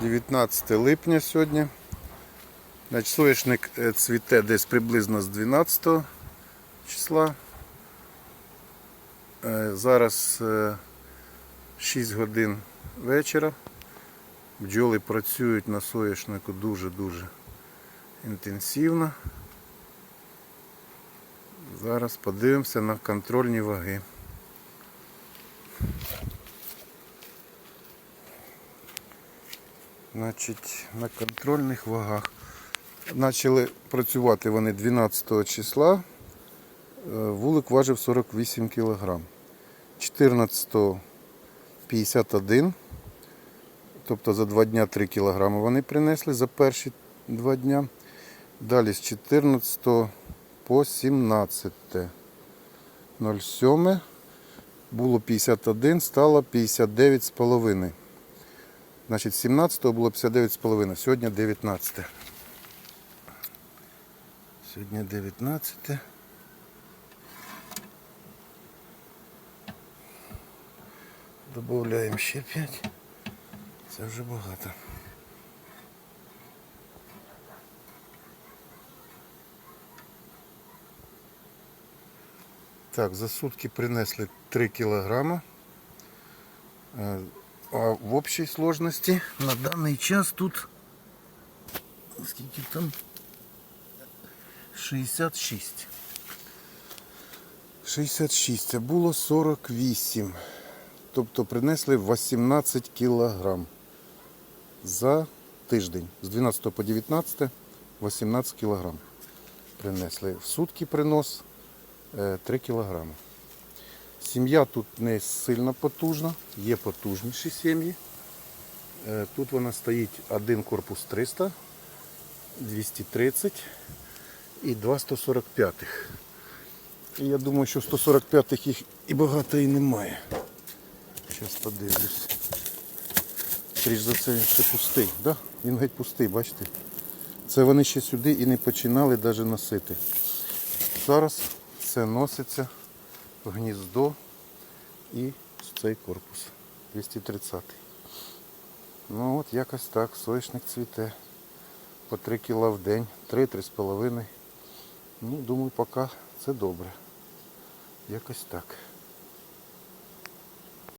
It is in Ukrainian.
19 липня сьогодні. Значить, соняшник е, цвіте десь приблизно з 12 числа. Е, Зараз е, 6 годин вечора. Бджоли працюють на соняшнику дуже-дуже інтенсивно. Зараз подивимося на контрольні ваги. Значить, на контрольних вагах. Почали працювати вони 12 числа. Е, Вулик важив 48 кг. 14 51. Тобто за 2 дня 3 кг вони принесли за перші 2 дня. Далі з 14 по 17. 07 було 51, стало 59,5. Значить, 17 було 59,5, сьогодні 19. Сьогодні 19. Добавляємо ще 5. Це вже багато. Так, за сутки принесли 3 кілограма. Е, А в общій сложності на даний час тут скільки там 66. 66, а було 48. Тобто принесли 18 кілограм за тиждень. З 12 по 19 18 кілограм принесли. В сутки принос е, 3 кілограми. Сім'я тут не сильно потужна, є потужніші сім'ї. Е, Тут вона стоїть один корпус 300, 230 і два 145. І я думаю, що 145-х їх і багато і немає. Зараз подивлюсь. Скоріш за це він ще пустий, да? Він геть пустий, бачите? Це вони ще сюди і не починали навіть носити. Зараз це носиться в гніздо і цей корпус 230. Ну от якось так, соняшник цвіте. По 3 кіла в день, 3-3,5. Ну, думаю, поки це добре. Якось так.